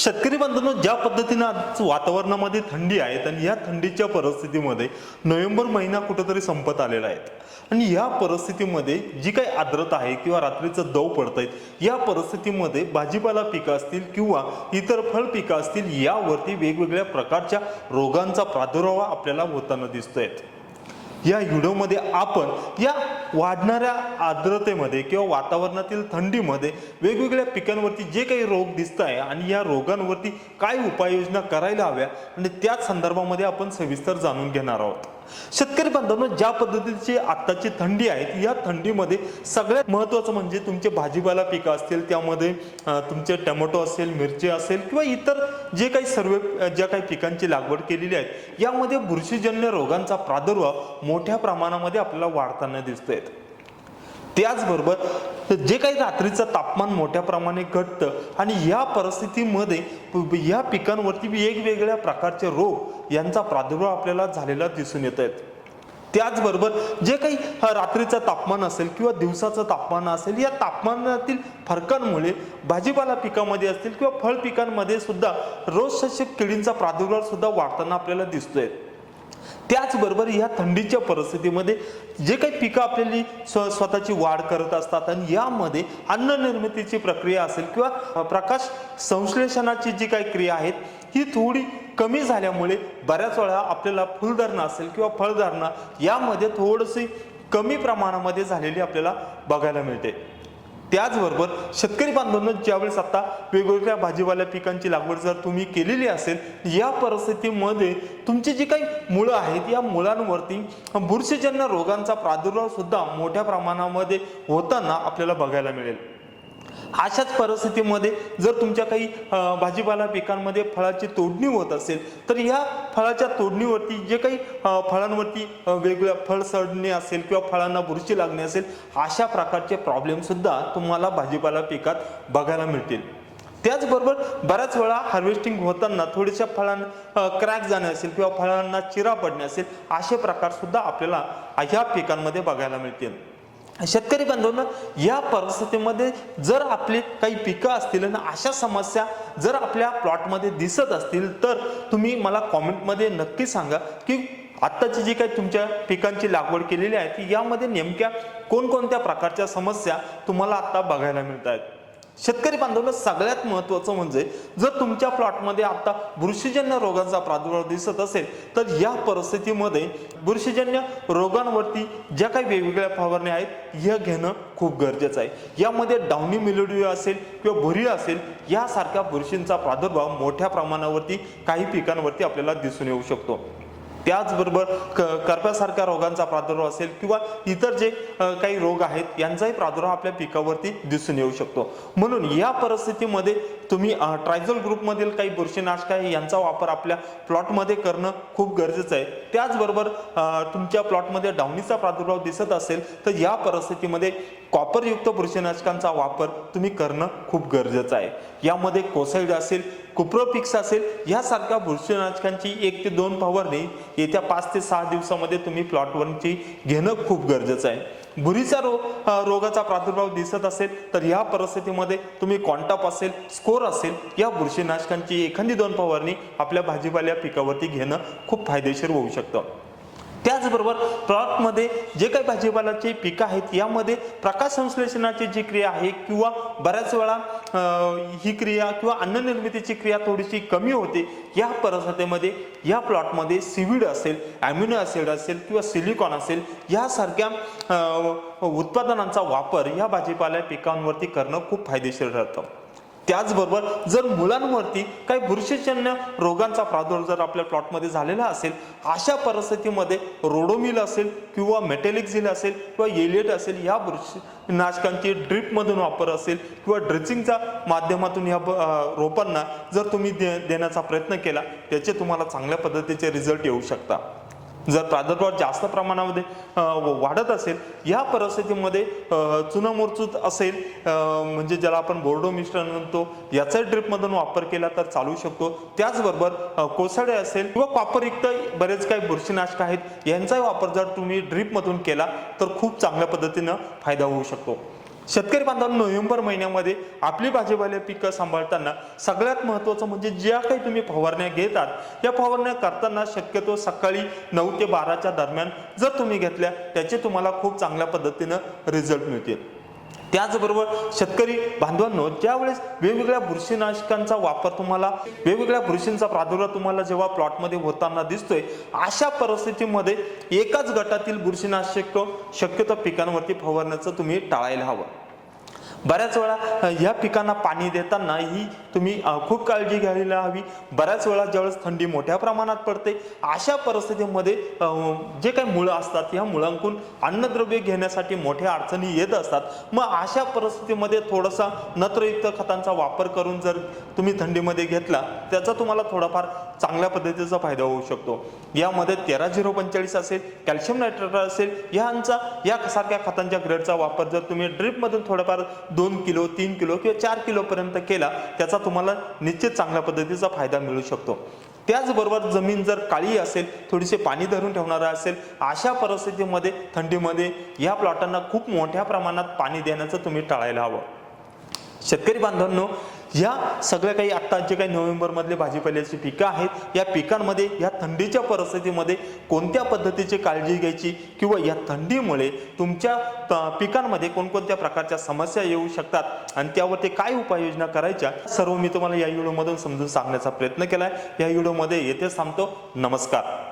शेतकरी बांधवांनो ज्या पद्धतीनं आज वातावरणामध्ये थंडी आहे आणि या थंडीच्या परिस्थितीमध्ये नोव्हेंबर महिना कुठंतरी संपत आलेला आहे. आणि या परिस्थितीमध्ये जी काही आर्द्रता आहे किंवा रात्रीचं दव पडत आहेत या परिस्थितीमध्ये भाजीपाला पिकं असतील किंवा इतर फळ पिकं असतील यावरती वेगवेगळ्या प्रकारच्या रोगांचा प्रादुर्भाव आपल्याला होताना दिसतोय. या व्हिडिओमध्ये आपण या वाढणाऱ्या आर्द्रतेमध्ये किंवा वातावरणातील थंडीमध्ये वेगवेगळ्या पिकांवरती जे काही रोग दिसत आहे आणि या रोगांवरती काय उपाययोजना करायला हव्या आणि त्याच संदर्भामध्ये आपण सविस्तर जाणून घेणार आहोत. शेतकरी बांधवांनो ज्या पद्धतीची आत्ताची थंडी आहे या थंडीमध्ये सगळ्यात महत्त्वाचं म्हणजे तुमचे भाजीपाला पिकं असतील त्यामध्ये तुमचे टमॅटो असेल मिरची असेल किंवा इतर जे काही सर्व ज्या काही पिकांची लागवड केलेली आहे यामध्ये बुरशीजन्य रोगांचा प्रादुर्भाव मोठ्या प्रमाणामध्ये आपल्याला वाढताना दिसतोय. त्याचबरोबर जे काही रात्रीचं तापमान मोठ्या प्रमाणे घटतं आणि या परिस्थितीमध्ये या पिकांवरती वेगवेगळ्या प्रकारचे रोग यांचा प्रादुर्भाव आपल्याला झालेला दिसून येत आहेत. त्याचबरोबर जे काही रात्रीचं तापमान असेल किंवा दिवसाचं तापमान असेल या तापमानातील फरकांमुळे भाजीपाला पिकामध्ये असतील किंवा फळ पिकांमध्ये सुद्धा रोगसस्यक किडींचा प्रादुर्भाव सुद्धा वाढताना आपल्याला दिसतोय. त्याचबरोबर या थंडीच्या परिस्थितीमध्ये जे काही पिकं आपल्याली स्व स्वतःची वाढ करत असतात आणि यामध्ये अन्न निर्मितीची प्रक्रिया असेल किंवा प्रकाश संश्लेषणाची जी काही क्रिया आहेत ही थोडी कमी झाल्यामुळे बऱ्याच वेळा आपल्याला फुलधारणा असेल किंवा फळधारणा यामध्ये थोडीशी कमी प्रमाणामध्ये झालेली आपल्याला बघायला मिळते. त्याचबरोबर शेतकरी बांधवांना ज्यावेळेस आता वेगवेगळ्या भाजीपाल्या पिकांची लागवड जर तुम्ही केलेली असेल या परिस्थितीमध्ये तुमची जी काही मुळं आहेत या मुळांवरती बुरशीजन्य रोगांचा प्रादुर्भाव सुद्धा मोठ्या प्रमाणामध्ये होताना आपल्याला बघायला मिळेल. अशाच परिस्थितीमध्ये जर तुमच्या काही भाजीपाला पिकांमध्ये फळाची तोडणी होत असेल तर ह्या फळाच्या तोडणीवरती जे काही फळांवरती वेगवेगळ्या फळ सडणे असेल किंवा फळांना बुरशी लागणे असेल अशा प्रकारचे प्रॉब्लेमसुद्धा तुम्हाला भाजीपाला पिकात बघायला मिळतील. त्याचबरोबर बऱ्याच वेळा हार्वेस्टिंग होताना थोड्याशा फळांना क्रॅक जाणे असेल किंवा फळांना चिरा पडणे असेल असे प्रकारसुद्धा आपल्याला ह्या पिकांमध्ये बघायला मिळतील. शेतकरी बांधवांना या परिस्थितीमध्ये जर आपली काही पिकं असतील आणि अशा समस्या जर आपल्या प्लॉटमध्ये दिसत असतील तर तुम्ही मला कॉमेंटमध्ये नक्की सांगा की आत्ताची जी काही तुमच्या पिकांची लागवड केलेली आहे ती यामध्ये नेमक्या कोणकोणत्या प्रकारच्या समस्या तुम्हाला आत्ता बघायला मिळत आहेत शेतकरी बांधवांना सगळ्यात महत्त्वाचं म्हणजे जर तुमच्या प्लॉटमध्ये आता बुरशीजन्य रोगांचा प्रादुर्भाव दिसत असेल तर या परिस्थितीमध्ये बुरशीजन्य रोगांवरती ज्या काही वेगवेगळ्या फवारण्या आहेत ह्या घेणं खूप गरजेचं आहे. यामध्ये डाउनी मिलोडिओ असेल किंवा भुरी असेल यासारख्या बुरशींचा प्रादुर्भाव मोठ्या प्रमाणावरती काही पिकांवरती आपल्याला दिसून येऊ शकतो. त्याचबरोबर क करप्यासारख्या रोगांचा प्रादुर्भाव असेल किंवा इतर जे काही रोग आहेत यांचाही प्रादुर्भाव आपल्या पिकावरती दिसून येऊ शकतो. म्हणून या परिस्थितीमध्ये तुम्ही ट्रायझल ग्रुपमधील काही बुरशीनाशक आहे यांचा वापर आपल्या प्लॉटमध्ये करणं खूप गरजेचं आहे. त्याचबरोबर तुमच्या प्लॉटमध्ये डावणीचा प्रादुर्भाव दिसत असेल तर या परिस्थितीमध्ये कॉपरयुक्त बुरशीनाशकांचा वापर तुम्ही करणं खूप गरजेचं आहे. यामध्ये कोसाईड असेल कुप्रोपिक्स असेल यासारख्या बुरशीनाशकांची एक ते दोन फवारणी येत्या पाच ते सहा दिवसामध्ये तुम्ही प्लॉटवरची घेणं खूप गरजेचं आहे. बुरीचा रो रोगाचा प्रादुर्भाव दिसत असेल तर या परिस्थितीमध्ये तुम्ही कॉन्टॉप असेल स्कोर असेल या बुरशीनाशकांची एखादी दोन फवारणी आपल्या भाजीपाल्या पिकावरती घेणं खूप फायदेशीर होऊ शकतं. त्याचबरोबर प्लॉटमध्ये जे काही भाजीपाल्याची पिकं आहेत यामध्ये प्रकाश संश्लेषणाची जी क्रिया आहे किंवा बऱ्याच वेळा ही क्रिया किंवा अन्न निर्मितीची क्रिया थोडीशी कमी होते या परिस्थितीमध्ये या प्लॉटमध्ये सिविड असेल ॲम्युनो ॲसिड असेल किंवा सिलिकॉन असेल यासारख्या उत्पादनांचा वापर या भाजीपाला पिकांवरती करणं खूप फायदेशीर ठरतं. त्याचबरोबर जर मुलांवरती काही बुरशीजन्य रोगांचा प्रादुर्भाव जर आपल्या प्लॉटमध्ये झालेला असेल अशा परिस्थितीमध्ये रोडोमिल असेल किंवा मेटेलिक्झिल असेल किंवा येलिएट असेल या बुरशी नाशकांची ड्रिपमधून वापर असेल किंवा ड्रिचिंगच्या माध्यमातून या रोपांना जर तुम्ही दे देण्याचा प्रयत्न केला त्याचे तुम्हाला चांगल्या पद्धतीचे रिझल्ट येऊ शकता जर प्रादुर्भाव जास्त प्रमाणामध्ये वाढत असेल या परिस्थितीमध्ये अ, असेल म्हणजे ज्याला आपण बोर्डो मिश्रण म्हणतो याचाही ड्रिपमधून वापर केला तर चालू शकतो. त्याचबरोबर अ, कोसाडे असेल किंवा कॉपरयुक्त बरेच काही बुरशीनाशक आहेत यांचाही वापर जर तुम्ही ड्रिपमधून केला तर खूप चांगल्या पद्धतीनं फायदा होऊ शकतो. शेतकरी बांधवांनो नोव्हेंबर महिन्यामध्ये आपली भाजीपाले पिकं सांभाळताना सगळ्यात महत्त्वाचं म्हणजे ज्या काही तुम्ही फवारण्या घेतात त्या फवारण्या करताना शक्यतो सकाळी नऊ ते बाराच्या दरम्यान जर तुम्ही घेतल्या त्याचे तुम्हाला खूप चांगल्या पद्धतीनं रिझल्ट मिळतील. त्याचबरोबर शेतकरी बांधवांनो ज्यावेळेस वेगवेगळ्या बुरशीनाशकांचा वापर तुम्हाला वेगवेगळ्या बुरशींचा प्रादुर्भाव तुम्हाला जेव्हा प्लॉटमध्ये होताना दिसतोय अशा परिस्थितीमध्ये एकाच गटातील बुरशीनाशक शक्यतो पिकांवरती फवारण्याचं तुम्ही टाळायला हवं. बऱ्याच वेळा ह्या पिकांना पाणी देताना ही तुम्ही खूप काळजी घ्यायला हवी. बऱ्याच वेळा ज्यावेळेस थंडी मोठ्या प्रमाणात पडते. अशा परिस्थितीमध्ये जे काही मुळं असतात ह्या मुळांकून अन्नद्रव्य घेण्यासाठी मोठ्या अडचणी येत असतात. मग अशा परिस्थितीमध्ये थोडासा नत्रयुक्त खतांचा वापर करून जर तुम्ही थंडीमध्ये घेतला त्याचा तुम्हाला थोडाफार चांगल्या पद्धतीचा फायदा होऊ शकतो. यामध्ये तेरा झिरो पंचेचाळीस असेल कॅल्शियम नायट्रेट असेल यांचा या सारख्या खतांच्या ग्रेडचा वापर जर तुम्ही ड्रिपमधून थोडाफार दोन किलो तीन किलो किंवा चार किलोपर्यंत केला त्याचा तुम्हाला निश्चित चांगल्या पद्धतीचा फायदा मिळू शकतो. त्याचबरोबर जमीन जर काळी असेल थोडीसे पाणी धरून ठेवणारा असेल अशा परिस्थितीमध्ये थंडीमध्ये या प्लॉटांना खूप मोठ्या प्रमाणात पाणी देण्याचं तुम्ही टाळायला हवं. शेतकरी बांधवांनो या सगळ्या काही आत्ता जे काही नोव्हेंबरमधले भाजीपाल्याची पिकं आहेत या पिकांमध्ये या थंडीच्या परिस्थितीमध्ये कोणत्या पद्धतीची काळजी घ्यायची किंवा या थंडीमुळे तुमच्या त- पिकांमध्ये कोणकोणत्या प्रकारच्या समस्या येऊ शकतात आणि त्यावर ते काय उपाययोजना करायच्या सर्व मी तुम्हाला या व्हिडिओमधून समजून सांगण्याचा प्रयत्न केलाय. या व्हिडिओमध्ये येथे थांबतो. नमस्कार.